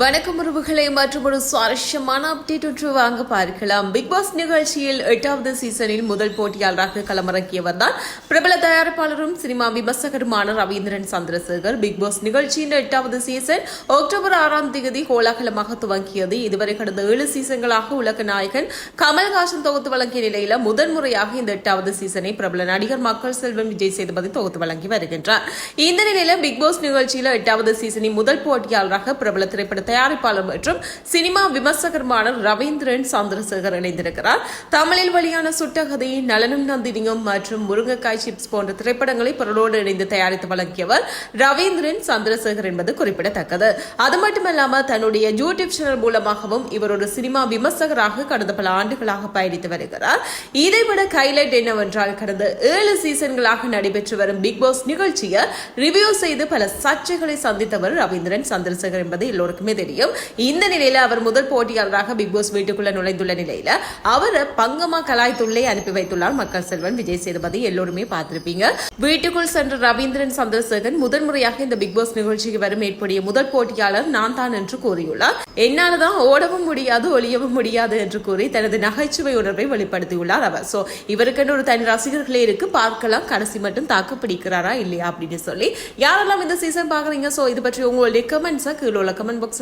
வணக்கம் உறவுகளை மற்றும் ஒரு சுவாரஸ்யமான அப்டேட் ஒன்று வாங்க பார்க்கலாம். பிக் பாஸ் நிகழ்ச்சியில் எட்டாவது சீசனில் முதல் போட்டியாளராக களமிறக்கியவர் தான் பிரபல தயாரிப்பாளரும் சினிமா விமர்சகருமான ரவீந்திரன் சந்திரசேகர். பிக் பாஸ் நிகழ்ச்சியின் எட்டாவது சீசன் அக்டோபர் ஆறாம் தேதி கோலாகலமாக துவங்கியது. இதுவரை கடந்த ஏழு சீசன்களாக உலக நாயகன் கமல்ஹாசன் தொகுத்து வழங்கிய நிலையில முதன்முறையாக இந்த எட்டாவது சீசனை பிரபல நடிகர் மக்கள் செல்வன் விஜய் சேதுபதி தொகுத்து வழங்கி வருகின்றார். இந்த நிலையில பிக் பாஸ் நிகழ்ச்சியில் எட்டாவது சீசனின் முதல் போட்டியாளராக பிரபல திரைப்பட தயாரிப்பாளர் மற்றும் சினிமா விமர்சகருமான ரவீந்திரன் சந்திரசேகர் இணைந்திருக்கிறார். தமிழில் வெளியான சுட்டகதை நலனும் நந்தினியும் மற்றும் முருங்கைக்காய் சிப்ஸ் போன்ற திரைப்படங்களை பொருளோடு இணைந்து தயாரித்து வழங்கியவர் ரவீந்திரன் சந்திரசேகர் என்பது குறிப்பிடத்தக்கது. அது மட்டுமல்லாமல் தன்னுடைய யூடியூப் சேனல் மூலமாகவும் இவர் ஒரு சினிமா விமர்சகராக கடந்த பல ஆண்டுகளாக பயணித்து வருகிறார். இதைவிட ஹைலைட் என்னவென்றால் கடந்த ஏழு சீசன்களாக நடைபெற்று வரும் பிக் பாஸ் நிகழ்ச்சியை ரிவ்யூ செய்து பல சர்ச்சைகளை சந்தித்தவர் ரவீந்திரன் சந்திரசேகர் என்பது எல்லோருக்குமே தெரியும். இந்த நிலையில அவர் முதல் போட்டியாளராக பிக் பாஸ் வீட்டுக்குள்ள நுழைந்துள்ள நிலையில அவரை பங்கமா கலாய்த்துள்ளே அனுப்பி வைத்துள்ளார் மக்கள் செல்வன். விஜய் சேதுபதி எல்லோருமே பார்த்திருப்பீங்க. வீட்டுக்குள் சென்ற ரவீந்திரன் சந்திரசேகர் முதன்முறையாக இந்த பிக் பாஸ் நிகழ்ச்சிக்கு வரும் ஏற்புடைய முதல் போட்டியாளர் நான் தான் என்று கூறியுள்ளார். என்னாலதான் ஓடவும் முடியாது ஒளியவும் முடியாது என்று கூறி தனது நகைச்சுவை உணர்வை வெளிப்படுத்தியுள்ளார் அவர். சோ இவருக்கென்று ஒரு தனி ரசிகர்களே இருக்கு. பார்க்கலாம். கடைசி மட்டும் தாக்கு பிடிக்கிறாரா இல்லையா அப்படின்னு சொல்லி. யாரெல்லாம் இந்த சீசன் பாக்குறீங்க சோ இது பற்றி உங்களுடைய கமெண்ட்ஸை கீழே உள்ள கமெண்ட் பாக்ஸ்